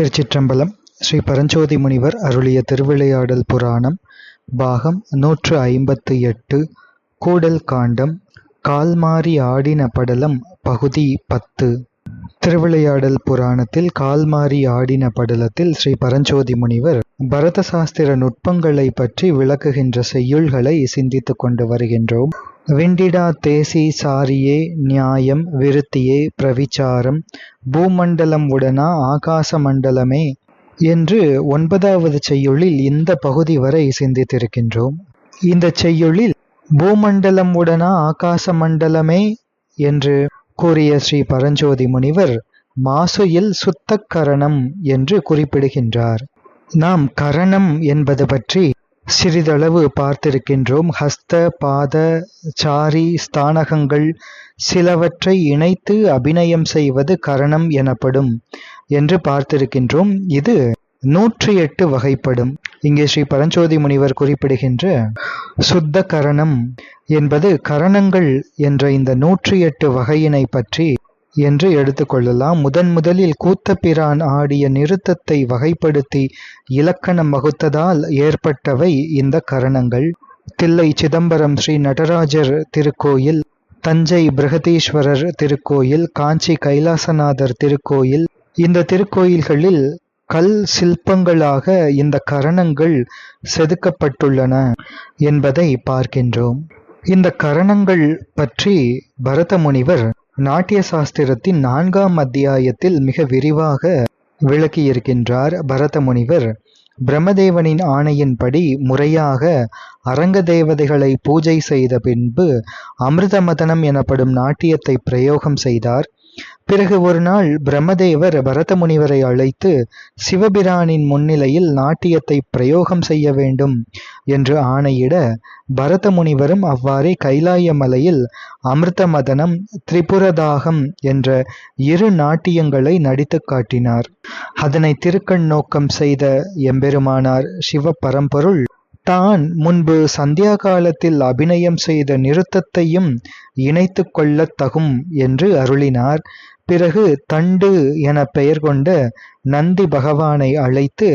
திருச்சிற்றம்பலம் ஸ்ரீ பரஞ்சோதி முனிவர் அருளிய திருவிளையாடல் புராணம் பாகம் நூற்று ஐம்பத்து எட்டு கூடல் காண்டம் கால்மாறி ஆடின படலம் பகுதி பத்து. திருவிளையாடல் புராணத்தில் கால்மாறி ஆடின படலத்தில் ஸ்ரீ பரஞ்சோதி முனிவர் பரத சாஸ்திர நுட்பங்களை பற்றி விளக்குகின்ற செய்யுள்களை சிந்தித்துக் கொண்டு வருகின்றோம். விண்டிடா தேசி சாரியே நியாயம் விருத்தியே பிரவிச்சாரம். பூமண்டலம் உடனா ஆகாச மண்டலமே என்று ஒன்பதாவது செய்யுளில் இந்த பகுதி வரை சிந்தித்திருக்கின்றோம். இந்த செய்யுளில் பூமண்டலம் உடனா ஆகாச மண்டலமே என்று கூறிய ஸ்ரீ பரஞ்சோதி முனிவர் மாசுயில் சுத்த கரணம் என்று குறிப்பிடுகின்றார். நாம் கரணம் என்பது பற்றி சிறிதளவு பார்த்திருக்கின்றோம். ஹஸ்த பாத சாரி ஸ்தானகங்கள் சிலவற்றை இணைத்து அபிநயம் செய்வது கரணம் எனப்படும் என்று பார்த்திருக்கின்றோம். இது நூற்றி எட்டு வகைப்படும். இங்கே ஸ்ரீ பரஞ்சோதி முனிவர் குறிப்பிடுகின்ற சுத்த கரணம் என்பது கரணங்கள் என்ற இந்த நூற்றி எட்டு வகையினை பற்றி என்று எடுத்துக்கொள்ளலாம் முதன் முதலில் கூத்தப்பிரான் ஆடிய நிறுத்தத்தை வகைப்படுத்தி இலக்கணம் வகுத்ததால் ஏற்பட்டவை இந்த கரணங்கள். தில்லை சிதம்பரம் ஸ்ரீ நடராஜர் திருக்கோயில் தஞ்சை பிரகதீஸ்வரர் திருக்கோயில் காஞ்சி கைலாசநாதர் திருக்கோயில். இந்த திருக்கோயில்களில் கல் சிற்பங்களாக இந்த கரணங்கள் செதுக்கப்பட்டுள்ளன என்பதை பார்க்கின்றோம். இந்த கரணங்கள் பற்றி பரத முனிவர் நாட்டிய சாஸ்திரத்தின் நான்காம் அத்தியாயத்தில் மிக விரிவாக விளக்கியிருக்கின்றார். பரத முனிவர் பிரம்மதேவனின் ஆணையின்படி முறையாக அரங்க தேவதைகளை பூஜை செய்த பின்பு அமிர்தமதனம் எனப்படும் நாட்டியத்தை பிரயோகம் செய்தார். பிறகு ஒரு நாள் பிரம்மதேவர் பரத முனிவரை அழைத்து சிவபிரானின் முன்னிலையில் நாட்டியத்தை பிரயோகம் செய்ய வேண்டும் என்று ஆணையிட பரத முனிவரும் அவ்வாறே கைலாய மலையில் அமிர்தமதனம் திரிபுரதாகம் என்ற இரு நாட்டியங்களை நடித்து காட்டினார். அதனை திருக்கண் நோக்கம் செய்த எம்பெருமானார் சிவ பரம்பொருள் தான் முன்பு சந்தியா காலத்தில் அபிநயம் செய்த நிறுத்தத்தையும் இணைத்து கொள்ளத் தகும் என்று அருளினார். பிறகு தண்டு என பெயர் கொண்ட நந்தி பகவானை அழைத்து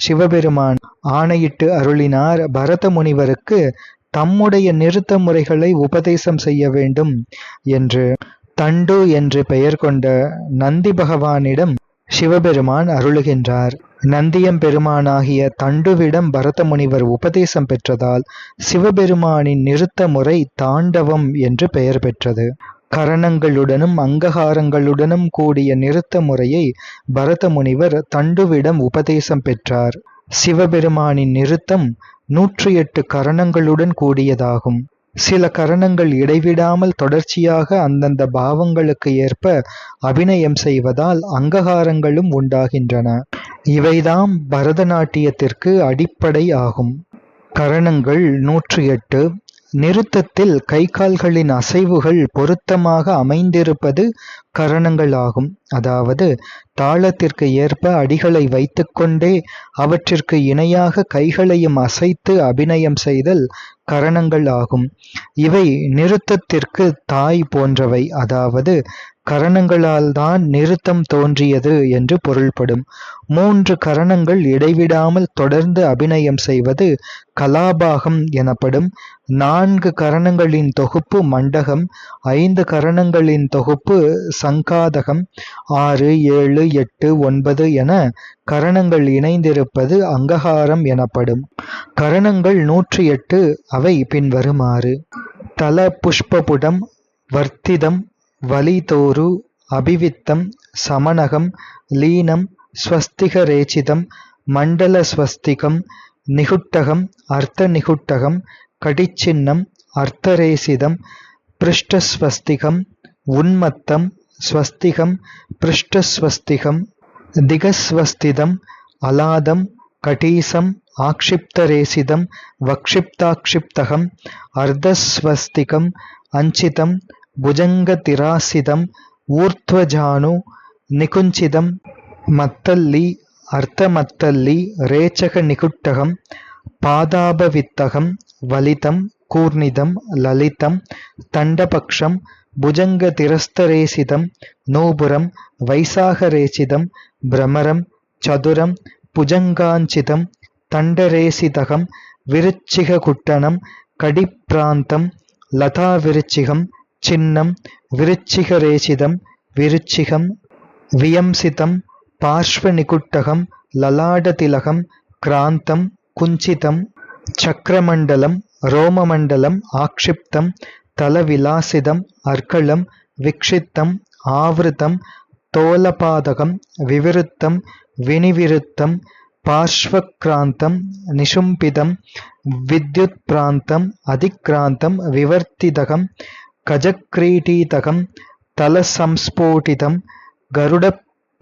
சிவபெருமான் ஆணையிட்டு அருளினார் பரத முனிவருக்கு தம்முடைய நிறுத்த முறைகளை உபதேசம் செய்ய வேண்டும் என்று. தண்டு என்று பெயர் கொண்ட நந்தி பகவானிடம் சிவபெருமான் அருளுகின்றார். நந்தியம் பெருமானாகிய தண்டுவிடம் பரத முனிவர் உபதேசம் பெற்றதால் சிவபெருமானின் நிறுத்த முறை தாண்டவம் என்று பெயர் பெற்றது. கரணங்களுடனும் அங்ககாரங்களுடனும் கூடிய நிறுத்த முறையை பரத முனிவர் தண்டுவிடம் உபதேசம் பெற்றார். சிவபெருமானின் நிறுத்தம் நூற்றி எட்டு கரணங்களுடன் கூடியதாகும். சில கரணங்கள் இடைவிடாமல் தொடர்ச்சியாக அந்தந்த பாவங்களுக்கு ஏற்ப அபிநயம் செய்வதால் அங்ககாரங்களும் உண்டாகின்றன. இவைதாம் பரதநாட்டியத்திற்கு அடிப்படை ஆகும். கரணங்கள் நூற்றி எட்டு நிறுத்தத்தில் கை கால்களின் அசைவுகள் பொருத்தமாக அமைந்திருப்பது கரணங்களாகும். அதாவது தாளத்திற்கு ஏற்ப அடிகளை வைத்துக்கொண்டே அவற்றிற்கு இணையாக கைகளையும் அசைத்து அபிநயம் செய்தல் கரணங்கள் ஆகும் இவை நிறுத்தத்திற்கு தாய் போன்றவை. அதாவது கரணங்களால் தான் நிறுத்தம் தோன்றியது என்று பொருள்படும். மூன்று கரணங்கள் இடைவிடாமல் தொடர்ந்து அபிநயம் செய்வது கலாபாகம் எனப்படும். நான்கு கரணங்களின் தொகுப்பு மண்டகம் ஐந்து கரணங்களின் தொகுப்பு சங்காதகம் ஆறு ஏழு எட்டு ஒன்பது என கரணங்கள் இணைந்திருப்பது அங்ககாரம் எனப்படும். கரணங்கள் நூற்றி எட்டு அவை பின்வருமாறு. தல புஷ்பபுடம் வர்த்திதம் வலிதோரு அபிவித்தம் சமணகம் லீனம் ஸ்வஸ்திகரேச்சிதம் மண்டல ஸ்வஸ்திகம் நிகுட்டகம் அர்த்த நிகுட்டகம் கடிச்சின்னம் அர்த்தரேசிதம் பிருஷ்டஸ்வஸ்திகம் உன்மத்தம் ஸ்வஸ்திகம் பிருஷ்டஸ்வஸ்திகம் திகஸ்வஸ்திதம் அலாதம் கடீசம் ஆக்ஷிப்தரேசிதம் வக்ஷிப்தாக்ஷிப்தகம் அர்த்தஸ்வஸ்திகம் அஞ்சிதம் புஜங்கதிராசிதம் ஊர்த்வஜானு நிகுஞ்சிதம் மத்தல்லி அர்த்தமத்தல்லி ரேச்சக நிகுட்டகம் பாதாபவித்தகம் வலிதம் கூர்ணிதம் லலிதம் தண்டபக்ஷம் புஜங்கதிரஸ்தரேசிதம் நூபுரம் வைசாகரேசிதம் பிரமரம் சதுரம் புஜங்காஞ்சிதம் தண்டரேசிதகம் விருச்சிககுட்டணம் கடிப்பிராந்தம் லதாவிருச்சிகம் சின்னம் விருச்சிகரேசிதம் விருச்சிகம் வியம்சிதம் பார்ஷ்வநிகுட்டகம் லலாடதிலகம் கிராந்தம் குஞ்சிதம் சக்கரமண்டலம் ரோமமண்டலம் ஆக்ஷிப்தம் தலவிலாசிதம் அர்க்களம் விக்ஷித்தம் ஆவிருத்தம் தோலபாதகம் விவிருத்தம் வினிவிருத்தம் பார்ஷ்வக்ராந்தம் நிஷும்பிதம் வித்யுத்பிராந்தம் அதிக்ராந்தம் விவர்த்திதகம் கஜக்ரீடீதகம் தலசம்ஸ்போட்டிதம்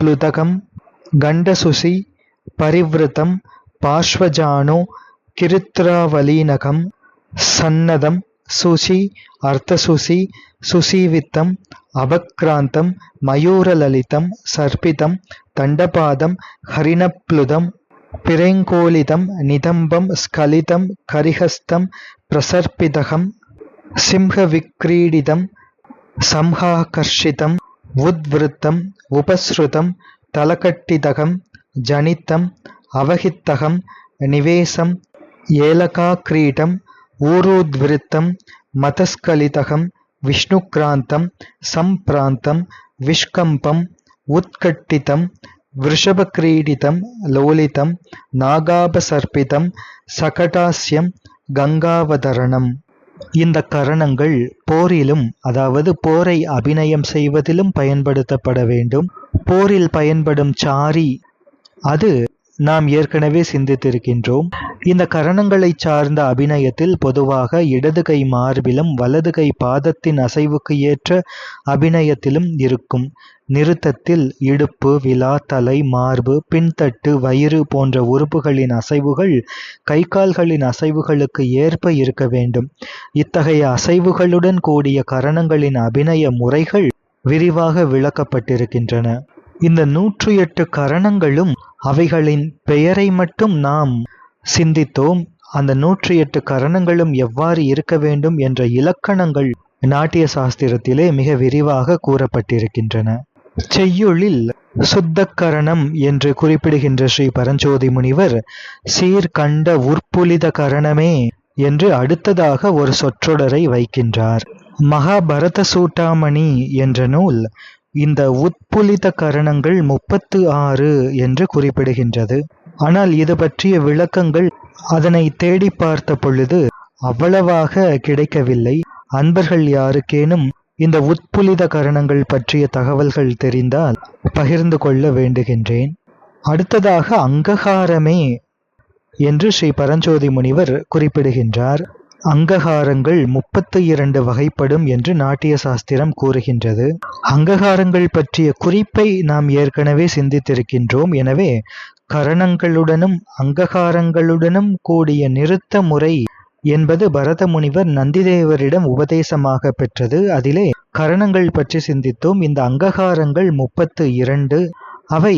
கருடப்ளுதகம் கண்டசுசி பரிவிருத்தம் பார்ஷ்வஜானோ கிருத்ராவலீனகம் சன்னதம் சுசி அர்த்தசுசி சுசீவித்தம் அபக்ராந்தம் மயூரலலிதம் சர்ப்பிதம் தண்டபாதம் ஹரிணப்ளுதம் பிரேங்கோலிதம் நிதம்பம் ஸ்கலிதம் கரிஹஸ்தம் பிரசர்ப்பிதகம் சிம்ஹவிக்ரீடிதம் சம்ஹாகர்ஷிதம் உத்விருத்தம் உபஸ்ருதம் தலகட்டிதகம் ஜனித்தம் அவஹித்தகம் நிவேசம் ஏலகாக்ரீடம் ஊரூத்விருத்தம் மதஸ்கலிதகம் விஷ்ணுக்ராந்தம் சம்பிராந்தம் விஷ்கம்பம் உத்கட்டிதம் விருஷபக்ரீடிதம் லோலிதம் நாகாபசர்பிதம் சகடாஸ்யம் கங்காவதரணம். இந்த கரணங்கள் போரிலும் அதாவது போரை அபிநயம் செய்வதிலும் பயன்படுத்தப்பட வேண்டும். போரில் பயன்படும் சாரி அது நாம் ஏற்கனவே சிந்தித்திருக்கின்றோம். இந்த கரணங்களை சார்ந்த அபிநயத்தில் பொதுவாக இடது கை மார்பிலும் வலது கை பாதத்தின் அசைவுக்கு ஏற்ற அபிநயத்திலும் இருக்கும். நிறுத்தத்தில் இடுப்பு விலா தலை மார்பு பின்தட்டு வயிறு போன்ற உறுப்புகளின் அசைவுகள் கை கால்களின் அசைவுகளுக்கு ஏற்ப இருக்க வேண்டும். இத்தகைய அசைவுகளுடன் கூடிய கரணங்களின் அபிநய முறைகள் விரிவாக விளக்கப்பட்டிருக்கின்றன. இந்த நூற்று எட்டு கரணங்களும் அவைகளின் பெயரை மட்டும் நாம் சிந்தித்தோம். அந்த நூற்றி எட்டு கரணங்களும் எவ்வாறு இருக்க வேண்டும் என்ற இலக்கணங்கள் நாட்டிய சாஸ்திரத்திலே மிக விரிவாக கூறப்பட்டிருக்கின்றன. செய்யுளில் சுத்தக்கரணம் என்று குறிப்பிடுகின்ற ஸ்ரீ பரஞ்சோதி முனிவர் சீர்கண்ட உற்புலித கரணமே என்று அடுத்ததாக ஒரு சொற்றொடரை வைக்கின்றார். மகாபரத சூட்டாமணி என்ற நூல் இந்த உட்புலித கரணங்கள் முப்பத்து ஆறு என்று குறிப்பிடுகின்றது. ஆனால் இது பற்றிய விளக்கங்கள் அதனை தேடி பார்த்த பொழுது அவ்வளவாக கிடைக்கவில்லை. அன்பர்கள் யாருக்கேனும் இந்த உட்புலித கரணங்கள் பற்றிய தகவல்கள் தெரிந்தால் பகிர்ந்து கொள்ள வேண்டுகின்றேன். அடுத்ததாக அங்ககாரமே என்று ஸ்ரீ பரஞ்சோதி முனிவர் குறிப்பிடுகின்றார். அங்ககாரங்கள் முப்பத்து இரண்டு வகைப்படும் என்று நாட்டிய சாஸ்திரம் கூறுகின்றது. அங்ககாரங்கள் பற்றிய குறிப்பை நாம் ஏற்கனவே சிந்தித்திருக்கின்றோம். எனவே கரணங்களுடனும் அங்ககாரங்களுடனும் கூடிய நிறுத்த முறை என்பது பரத முனிவர் நந்திதேவரிடம் உபதேசமாக பெற்றது. அதிலே கரணங்கள் பற்றி சிந்தித்தோம். இந்த அங்ககாரங்கள் முப்பத்து இரண்டு அவை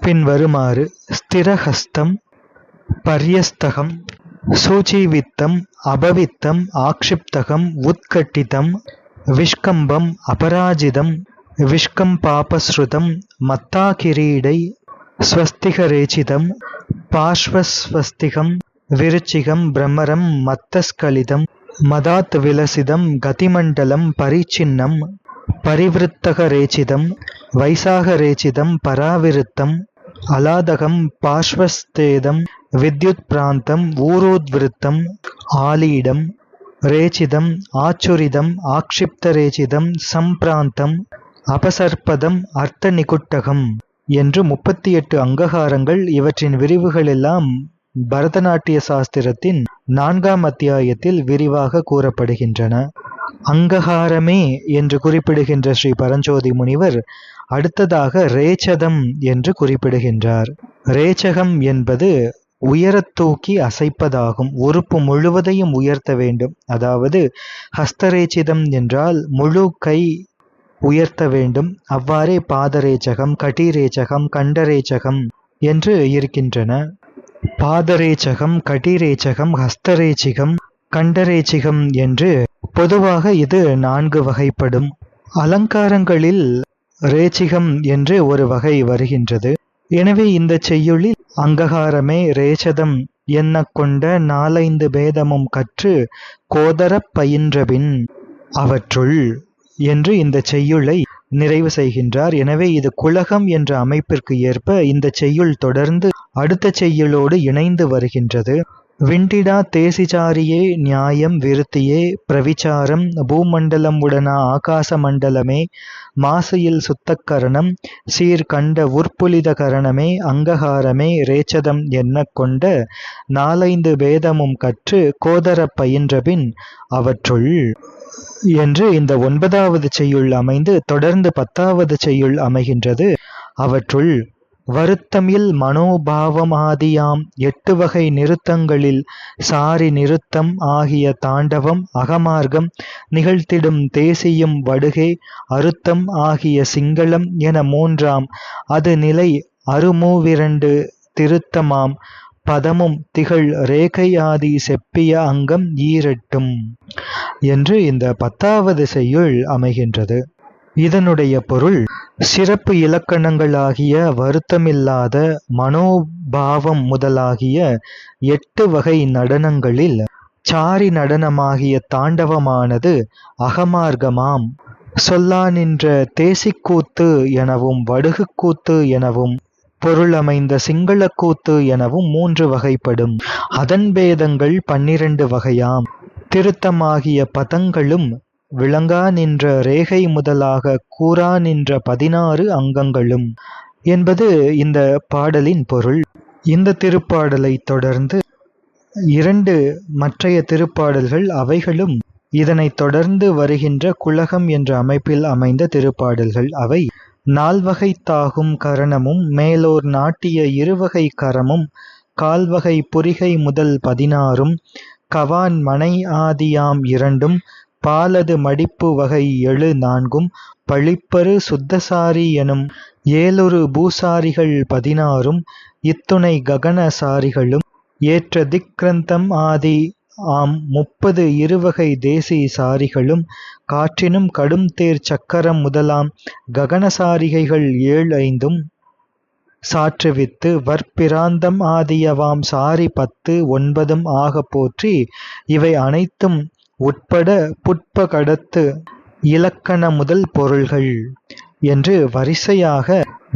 பின்வருமாறு ஸ்திரஹஸ்தம் பர்யஸ்தகம் சூச்சீவித்தம் அபவித்தம் ஆக்ஷிப்தகம் உத்கட்டிதம் விஷ்கம்பம் அபராஜிதம் விஷ்கம்பாபஸ்ருதம் மத்தாகிரீடை ஸ்வஸ்திகரேச்சிதம் பார்ஷ்வஸ்வஸ்திகம் விருச்சிகம் பிரமரம் மத்தஸ்கலிதம் மதாத் விலசிதம் கதிமண்டலம் பரிச்சின்னம் பரிவிருத்தகரேச்சிதம் வைசாகரேச்சிதம் பராவிருத்தம் அலாதகம் பார்ஷ்வஸ்தேதம் வித்யுத் பிராந்தம் ஊரோத்விருத்தம் ஆலீடம் ரேச்சிதம் ஆச்சுரிதம் ஆக்ஷிப்தரேச்சிதம் சம்பிராந்தம் அபசர்ப்பதம் அர்த்த நிகுட்டகம் என்று முப்பத்தி எட்டு அங்ககாரங்கள் இவற்றின் விரிவுகளெல்லாம் பரதநாட்டிய சாஸ்திரத்தின் நான்காம் அத்தியாயத்தில் விரிவாக கூறப்படுகின்றன. அங்ககாரமே என்று குறிப்பிடுகின்ற ஸ்ரீ பரஞ்சோதி முனிவர் அடுத்ததாக ரேச்சதம் என்று குறிப்பிடுகின்றார். ரேச்சகம் என்பது உயரத் தூக்கி அசைப்பதாகும். உறுப்பு முழுவதையும் உயர்த்த வேண்டும். அதாவது ஹஸ்தரேச்சிதம் என்றால் முழு கை உயர்த்த வேண்டும். அவ்வாறே பாதரேச்சகம் கட்டிரேச்சகம் கண்டரேச்சகம் என்று இருக்கின்றன. பாதரேச்சகம் கட்டிரேச்சகம் ஹஸ்தரேச்சிகம் கண்டரேச்சிகம் என்று பொதுவாக இது நான்கு வகைப்படும். அலங்காரங்களில் ரேச்சிகம் என்று ஒரு வகை வருகின்றது. எனவே இந்தச் செய்யுளில் அங்ககாரமே ரேசதம் என்னக் கொண்ட நாலைந்து பேதமும் கற்று கோதரப் பயின்றபின் அவற்றுள் என்று இந்த செய்யுளை நிறைவு செய்கின்றார். எனவே இது குலகம் என்ற அமைப்பிற்கு ஏற்ப இந்த செய்யுள் தொடர்ந்து அடுத்த செய்யுளோடு இணைந்து வருகின்றது. விண்டிடா தேசிசாரியே நியாயம் விருத்தியே பிரவிச்சாரம் பூமண்டலம் உடனா ஆகாச மண்டலமே மாசையில் சுத்தக்கரணம் சீர்கண்ட உற்புலித கரணமே அங்ககாரமே ரேச்சதம் என்ன கொண்ட நாலைந்து பேதமும் கற்று கோதரப் பயின்றபின் அவற்றுள் என்று இந்த ஒன்பதாவது செய்யுள் அமைந்து தொடர்ந்து பத்தாவது செய்யுள் அமைகின்றது. அவற்றுள் வருத்தமில் மனோபாவமாதியாம். எட்டு வகை நிறுத்தங்களில் சாரி நிறுத்தம் ஆகிய தாண்டவம் அகமார்க்கம் நிகழ்த்திடும் தேசியும் வடுகே அருத்தம் ஆகிய சிங்களம் என மூன்றாம். அது நிலை அருமூவிரண்டு திருத்தமாம். பதமும் திகழ் ரேகையாதி செப்பிய அங்கம் ஈரட்டும் என்று இந்த பத்தாவது செய்யுள் அமைகின்றது. இதனுடைய பொருள் சிறப்பு இலக்கணங்களாகிய வருத்தமில்லாத மனோபாவம் முதலாகிய எட்டு வகை நடனங்களில் சாரி நடனமாகிய தாண்டவமானது அகமார்க்கமாம். சொல்லா நின்ற தேசிக்கூத்து எனவும் வடுகுக்கூத்து எனவும் பொருளமைந்த சிங்களக்கூத்து எனவும் மூன்று வகைப்படும். அதன் பேதங்கள் பன்னிரண்டு வகையாம். திருத்தமாகிய பதங்களும் விளங்கா நின்ற ரேகை முதலாக கூறா நின்ற பதினாறு அங்கங்களும் என்பது இந்த பாடலின் பொருள். இந்த திருப்பாடலை தொடர்ந்து இரண்டு மற்றைய திருப்பாடல்கள் அவைகளும் இதனைத் தொடர்ந்து வருகின்ற குலகம் என்ற அமைப்பில் அமைந்த திருப்பாடல்கள் அவை. நால்வகை தாகும் கரணமும் மேலோர் நாட்டிய இருவகை கரமும் கால்வகை புரிகை முதல் பதினாறும் கவான் மனை ஆதியாம் இரண்டும் பாலது மடிப்பு வகை எழு நான்கும் பழிப்பரு சுத்தசாரி எனும் ஏழொரு பூசாரிகள் பதினாறும் இத்துணை ககன சாரிகளும் ஏற்ற திக்ரந்தம் ஆதி ஆம் முப்பது இருவகை தேசி சாரிகளும் காற்றினும் கடும் தேர் சக்கரம் முதலாம் ககனசாரிகைகள் ஏழ் ஐந்தும் சாற்றுவித்து வற்பிராந்தம் ஆதியவாம் சாரி பத்து ஒன்பதும் ஆகப் போற்றி இவை அனைத்தும் உட்பட புட்ப கடத்து இலக்கண முதல் பொருள்கள் என்று வரிசையாக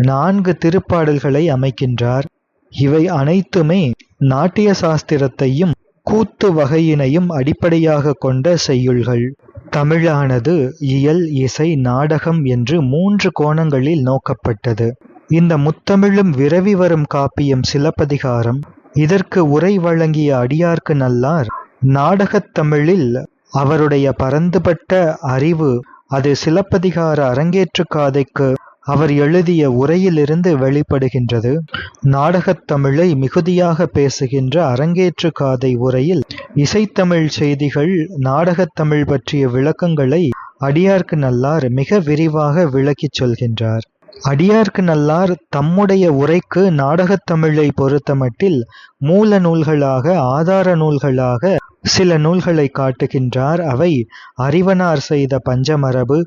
நான்கு திருப்பாடல்களை அமைக்கின்றார். இவை அனைத்துமே நாட்டிய சாஸ்திரத்தையும் கூத்து வகையினையும் அடிப்படையாக கொண்ட செய்யுள்கள். தமிழானது இயல் இசை நாடகம் என்று மூன்று கோணங்களில் நோக்கப்பட்டது. இந்த முத்தமிழும் விரவி வரும் காப்பியம் சிலப்பதிகாரம். இதற்கு உரை வழங்கிய அடியார்க்கு நல்லார் நாடகத் தமிழில் அவருடைய பரந்துபட்ட அறிவு அது சிலப்பதிகார அரங்கேற்று காதைக்கு அவர் எழுதிய உரையிலிருந்து வெளிப்படுகின்றது. நாடகத் தமிழை மிகுதியாக பேசுகின்ற அரங்கேற்று காதை உரையில் இசைத்தமிழ் செய்திகள் நாடகத் தமிழ் பற்றிய விளக்கங்களை அடியார்க்கு நல்லார் மிக விரிவாக விளக்கிச் சொல்கின்றார். அடியார்க்கு நல்லார் தம்முடைய உரைக்கு நாடகத் தமிழை பொறுத்தமட்டில் மூல நூல்களாக ஆதார நூல்களாக சில நூல்களை காட்டுகின்றார் அவை அறிவனார் செய்த பஞ்சமரபு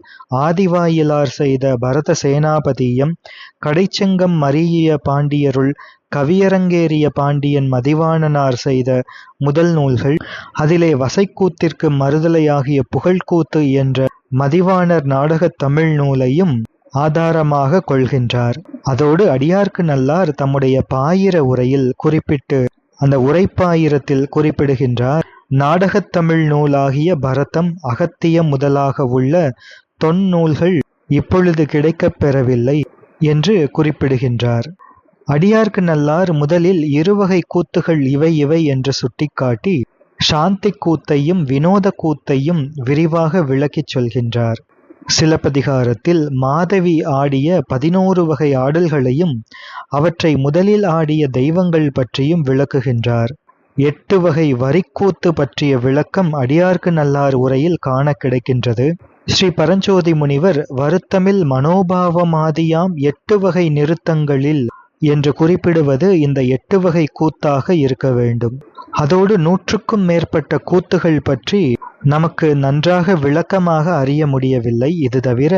ஆதிவாயிலார் செய்த பரத சேனாபதியம் கடைச்செங்கம் மறியிய பாண்டியருள் கவியரங்கேறிய பாண்டியன் மதிவாணனார் செய்த முதல் நூல்கள் அதிலே வசைக்கூத்திற்கு மறுதலையாகிய புகழ்கூத்து என்ற மதிவாணர் நாடகத் தமிழ் நூலையும் ஆதாரமாக கொள்கின்றார். அதோடு அடியார்க்கு நல்லார் தம்முடைய பாயிர உரையில் குறிப்பிட்டு அந்த உரைப்பாயிரத்தில் குறிப்பிடுகின்றார். நாடகத் தமிழ் நூலாகிய பரதம் அகத்தியம் முதலாக உள்ள தொன்னூல்கள் இப்பொழுது கிடைக்கப் பெறவில்லை என்று குறிப்பிடுகின்றார். அடியார்க்கு நல்லார் முதலில் இருவகை கூத்துகள் இவை இவை என்று சுட்டிக்காட்டி சாந்தி கூத்தையும் வினோத கூத்தையும் விரிவாக விளக்கிச் சொல்கின்றார். சிலப்பதிகாரத்தில் மாதவி ஆடிய பதினோரு வகை ஆடல்களையும் அவற்றை முதலில் ஆடிய தெய்வங்கள் பற்றியும் விளக்குகின்றார். எட்டு வகை வரிக்கூத்து பற்றிய விளக்கம் அடியார்க்கு நல்லார் உரையில் காண கிடைக்கின்றது. ஸ்ரீ பரஞ்சோதி முனிவர் வருத்தமில் மனோபாவமாதியாம் எட்டு வகை நிறுத்தங்களில் என்று குறிப்பிடுவது இந்த எட்டு வகை கூத்தாக இருக்க வேண்டும். அதோடு நூற்றுக்கும் மேற்பட்ட கூத்துகள் பற்றி நமக்கு நன்றாக விளக்கமாக அறிய முடியவில்லை. இது தவிர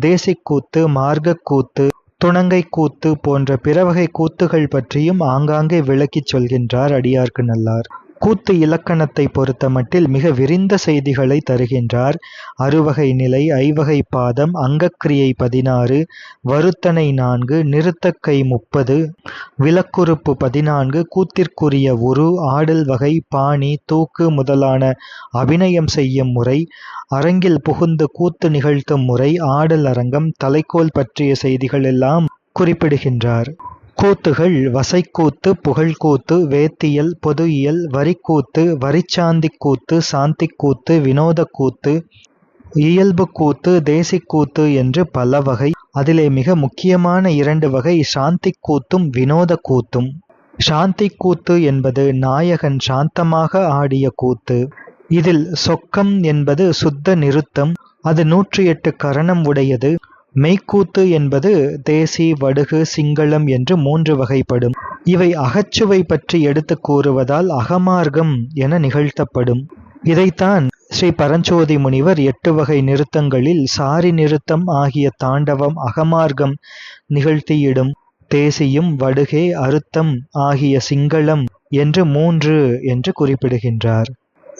தேசிக்கூத்து மார்க்கக்கூத்து துணங்கை கூத்து போன்ற பிறவகை கூத்துகள் பற்றியும் ஆங்காங்கே விளக்கிச் சொல்கின்றார் அடியார்க்கு நல்லார். கூத்து இலக்கணத்தை பொறுத்தமட்டில் மிக விரிந்த செய்திகளை தருகின்றார். அறுவகை நிலை ஐவகை பாதம் அங்கக்கிரியை பதினாறு வருத்தனை நான்கு நிறுத்தக்கை முப்பது விலக்குறுப்பு பதினான்கு கூத்திற்குரிய உரு ஆடல் வகை பாணி தூக்கு முதலான அபிநயம் செய்யும் முறை அரங்கில் புகுந்து கூத்து நிகழ்த்தும் முறை ஆடல் அரங்கம் தலைக்கோல் பற்றிய செய்திகள் எல்லாம் குறிப்பிடுகின்றார். கூத்துகள் வசைக்கூத்து புகழ்க்கூத்து வேத்தியல் பொதுஇயல் வரிக்கூத்து வரிச்சாந்திக் கூத்து சாந்திக் கூத்து இயல்பு கூத்து தேசிக்கூத்து என்று பல வகை. அதிலே மிக முக்கியமான இரண்டு வகை சாந்திக் கூத்தும் வினோத கூத்தும் சாந்திக் கூத்து என்பது நாயகன் சாந்தமாக ஆடிய கூத்து. இதில் சொக்கம் என்பது சுத்த நிறுத்தம். அது நூற்றி எட்டு கரணம் உடையது. மெய்க்கூத்து என்பது தேசி வடுகு சிங்களம் என்று மூன்று வகைப்படும். இவை அகச்சுவை பற்றி எடுத்து கூறுவதால் அகமார்க்கம் என நிகழ்த்தப்படும். இதைத்தான் ஸ்ரீ பரஞ்சோதி முனிவர் எட்டு வகை நிறுத்தங்களில் சாரி நிறுத்தம் ஆகிய தாண்டவம் அகமார்க்கம் நிகழ்த்தியிடும். தேசியும் வடுகே அறுத்தம் ஆகிய சிங்களம் என்று மூன்று என்று குறிப்பிடுகின்றார்.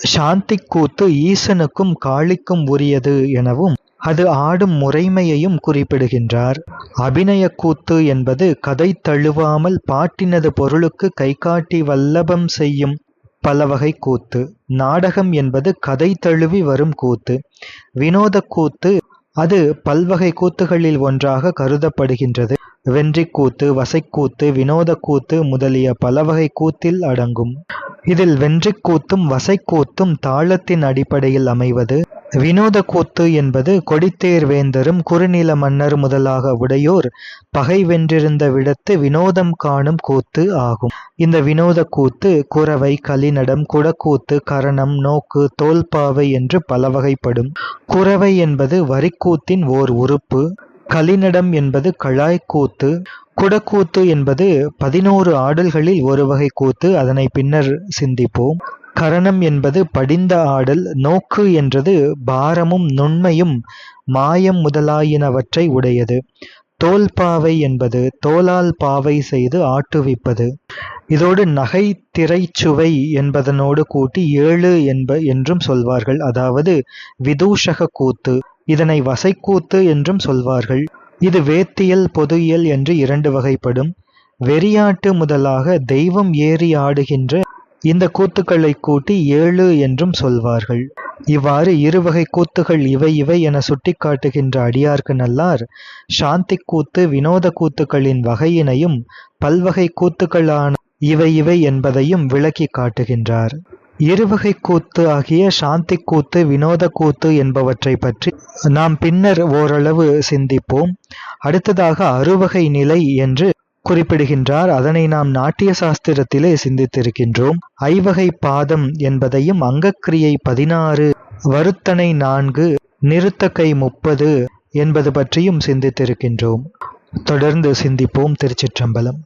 சாந்தி கூத்து ஈசனுக்கும் காளிக்கும் உரியது எனவும் அது ஆடும் முறைமையையும் குறிப்பிடுகின்றார். அபிநய கூத்து என்பது கதை தழுவாமல் பாட்டினது பொருளுக்கு கைகாட்டி வல்லபம் செய்யும் பலவகை கூத்து. நாடகம் என்பது கதை தழுவி வரும் கூத்து. வினோத கூத்து அது பல்வகை கூத்துகளில் ஒன்றாக கருதப்படுகின்றது. வென்றிக்கூத்து வசைக்கூத்து வினோத கூத்து முதலிய பலவகை கூத்தில் அடங்கும். இதில் வென்றிக்கூத்தும் வசைக்கூத்தும் தாளத்தின் அடிப்படையில் அமைவது. வினோத கூத்து என்பது கொடித்தேர் வேந்தரும் குறுநில மன்னர் முதலாக உடையோர் பகை வென்றிருந்த விடத்து வினோதம் காணும் கூத்து ஆகும். இந்த வினோத கூத்து குறவை கலிநடம் குடக்கூத்து கரணம் நோக்கு தோல்பாவை என்று பல வகைப்படும் குறவை என்பது வரிக்கூத்தின் ஓர் உறுப்பு. கலிநடம் என்பது கழாய்க்கூத்து. குடக்கூத்து என்பது பதினோரு ஆடல்களில் ஒரு வகை கூத்து அதனை பின்னர் சிந்திப்போம். கரணம் என்பது படிந்த ஆடல் நோக்கு என்றது பாரமும் நுண்மையும் மாயம் முதலாயினவற்றை உடையது. தோல்பாவை என்பது தோலால் பாவை செய்து ஆட்டுவிப்பது இதோடு நகை திரைச்சுவை என்பதனோடு கூட்டி ஏழு என்ப என்றும் சொல்வார்கள். அதாவது விதூஷக கூத்து. இதனை வசைக்கூத்து என்றும் சொல்வார்கள். இது வேத்தியல் பொதுயியல் என்று இரண்டு வகைப்படும். வெறியாட்டு முதலாக தெய்வம் ஏறி ஆடுகின்ற இந்த கூத்துக்களை கூட்டி ஏழு என்றும் சொல்வார்கள். இவ்வாறு இருவகை கூத்துகள் இவை இவை என சுட்டிக்காட்டுகின்ற அடியார்க்கு நல்லார் சாந்தி கூத்து வினோத கூத்துக்களின் வகையினையும் பல்வகை கூத்துக்களான இவை இவை என்பதையும் விளக்கி காட்டுகின்றார். இருவகை கூத்து ஆகிய சாந்தி கூத்து வினோத கூத்து என்பவற்றை பற்றி நாம் பின்னர் ஓரளவு சிந்திப்போம். அடுத்ததாக அறுவகை நிலை என்று குறிப்பிடுகின்றார் அதனை நாம் நாட்டிய சாஸ்திரத்திலே சிந்தித்திருக்கின்றோம். ஐவகை பாதம் என்பதையும் அங்கக்கிரியை பதினாறு வருத்தனை நான்கு நிறுத்தக்கை முப்பது என்பது பற்றியும் சிந்தித்திருக்கின்றோம். தொடர்ந்து சிந்திப்போம் திருச்சிற்றம்பலம்.